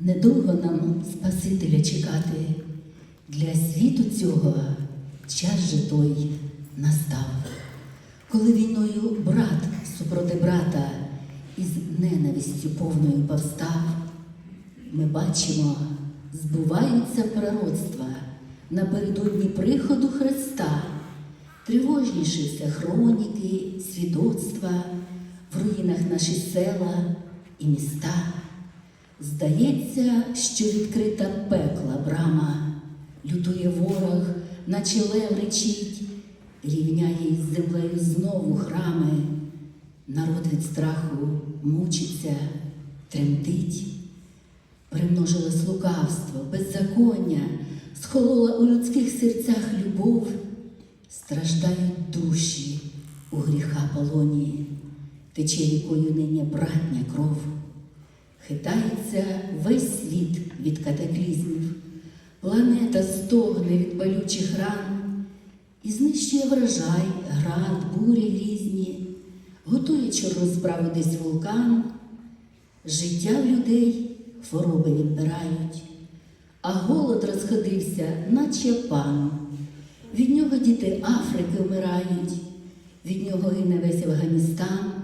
Недовго нам Спасителя чекати, для світу цього час же той настав, коли війною брат супроти брата із ненавистю повною повстав, ми бачимо, збуваються пророцтва напередодні приходу Христа, тривожніші хроніки, свідоцтва, в руїнах наші села і міста. Здається, що відкрита пекла брама, лютує ворог, наче лев речить, рівняє із землею знову храми. Народ від страху мучиться, тремтить, примножилось лукавство, беззаконня, схолола у людських серцях любов, страждають душі у гріха полоні, тече рікою нині братня кров. Хитається весь світ від катаклізмів, планета стогне від болючих ран і знищує врожай, град, бурі грізні, готує чорну десь вулкан, життя людей хвороби відбирають, а голод розходився, наче пан. Від нього діти Африки вмирають, від нього гине весь Афганістан.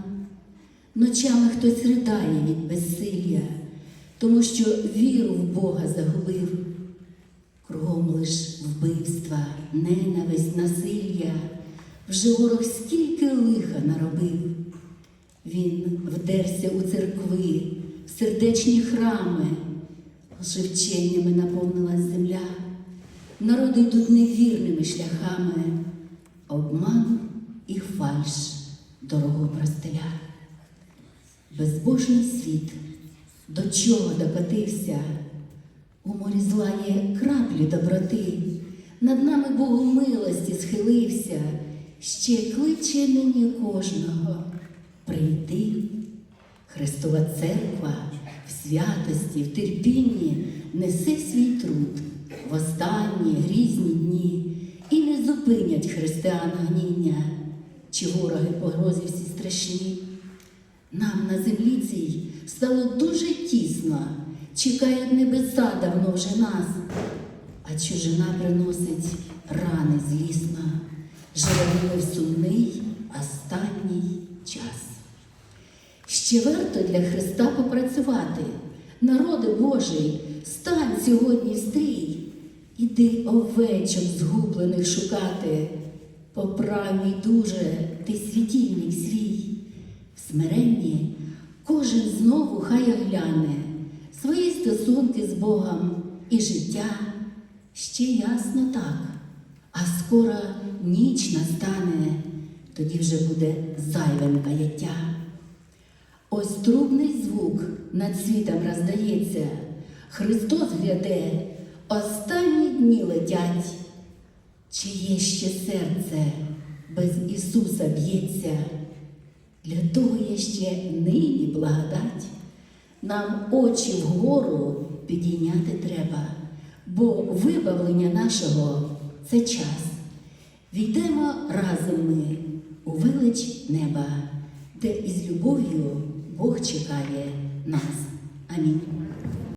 Ночами хтось ридає від безсилля, тому що віру в Бога загубив. Кругом лиш вбивства, ненависть, насилля, вже ворог стільки лиха наробив. Він вдерся у церкви, в сердечні храми, живченнями наповнилась земля. Народи йдуть невірними шляхами, обман і фальш дорогу простеля. Безбожний світ, до чого докотився, у морі зла є краплі доброти, над нами Богу милості схилився, ще кличе нині кожного прийти. Христова церква в святості, в терпінні несе свій труд в останні грізні дні. І не зупинять християн гніння, чи вороги погрози всі страшні. Нам на землі цій стало дуже тісно, чекають небеса давно вже нас, а чужина приносить рани злісно, живемо в сумний останній час. Ще варто для Христа попрацювати, народи Божий, стань сьогодні стрій, іди овечок згублених шукати, поправ мій дуже ти світильник свій. Смиренні кожен знову хай огляне свої стосунки з Богом і життя ще ясно так, а скоро ніч настане, тоді вже буде зайвим каяття. Ось трубний звук над світом роздається, Христос гляде, останні дні летять. Чи є ще серце без Ісуса б'ється? Для того є ще нині благодать. Нам очі вгору підійняти треба, бо вибавлення нашого це час. Війдемо разом ми у велич неба, де із любов'ю Бог чекає нас. Амінь.